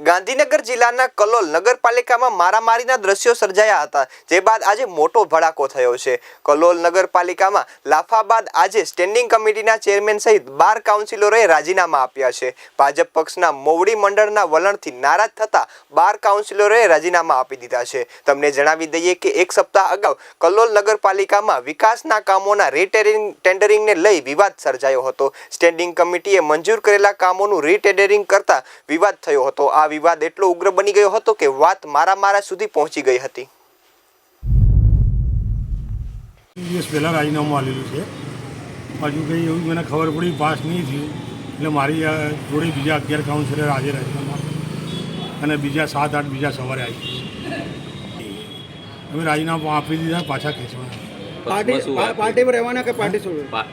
ગાંધીનગર જિલ્લાના કલોલ નગરપાલિકામાં મારામારીના દ્રશ્યો સર્જાયા હતા, જે બાદ આજે મોટો ભડાકો થયો છે. કલોલ નગરપાલિકામાં લાફા બાદ આજે સ્ટેન્ડિંગ કમિટીના ચેરમેન સહિત બાર કાઉન્સિલરોએ રાજીનામા આપ્યા છે. ભાજપ પક્ષના મોવડી મંડળના વલણથી નારાજ થતા બાર કાઉન્સિલરોએ રાજીનામા આપી દીધા છે. તમને જણાવી દઈએ કે એક સપ્તાહ અગાઉ કલોલ નગરપાલિકામાં વિકાસના કામોના રીટેરિંગ ટેન્ડરિંગને લઈ વિવાદ સર્જાયો હતો. સ્ટેન્ડિંગ કમિટીએ મંજૂર કરેલા કામોનું રીટેન્ડરિંગ કરતા વિવાદ થયો હતો. આ વિવાદ એટલો ઉગ્ર બની ગયો હતો કે વાત મારા મારા સુધી પહોંચી ગઈ હતી. દિવસ પહેલાં રાજીનામું આવેલું છે. હજુ કંઈ એવું મને ખબર પડી પાસ નહીં થયું. એટલે મારી જોડે બીજા અગિયાર કાઉન્સિલર આજે રાજીનામું અને બીજા સાત આઠ બીજા સવારે આવી અમે રાજીનામું આપી દીધા પાછા ખેંચવાના. પાર્ટી પાર્ટીમાં રહેવાના કે પાર્ટી છોડવાના?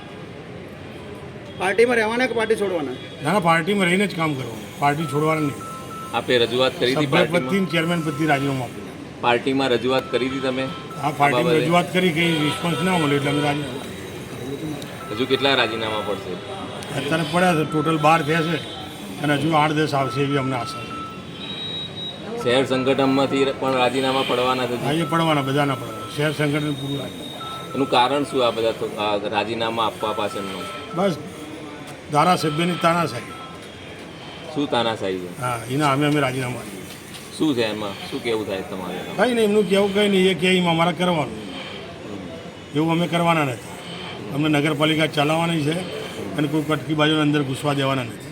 પાર્ટીમાં રહેવાના કે પાર્ટી છોડવાના? ના ના પાર્ટીમાં રહીને જ કામ કરવાનું. પાર્ટી છોડવાના નહીં. આપે રજૂઆત કરી હતી સભ્ય ચેરમેન પદથી રાજીનામું આપ્યું પાર્ટીમાં રજૂઆત કરી હતી તમે? હા પાર્ટીમાં રજૂઆત કરી કે રિસ્પોન્સ ના મળ્યો એટલે અમે રાજીનામું હજુ કેટલા રાજીનામા પડશે? અત્યારે પડ્યા છે ટોટલ બાર થયા છે અને હજુ આઠ દસ આવશે એવી અમને આશા છે. શહેર સંગઠનમાંથી પણ રાજીનામા પડવાના છે? હા એ પડવાના બધાના પડવાના. શહેર સંગઠન પૂરું રાજીનામું એનું કારણ શું આ બધા રાજીનામા આપવા પાછળનું? બસ ધારાસભ્યની તાનાશાહી. શું તાનાશાહી છે હા એના અમે અમે રાજીનામું આપ્યું શું છે એમાં? શું કેવું થાય તમારે કંઈ નહીં એમનું કેવું કંઈ નહીં એ કે એમાં અમારે કરવાનું. એવું અમે કરવાના નથી. અમને નગરપાલિકા ચલાવવાની છે અને કોઈ કટકી બાજુની અંદર ઘૂસવા દેવાના નથી.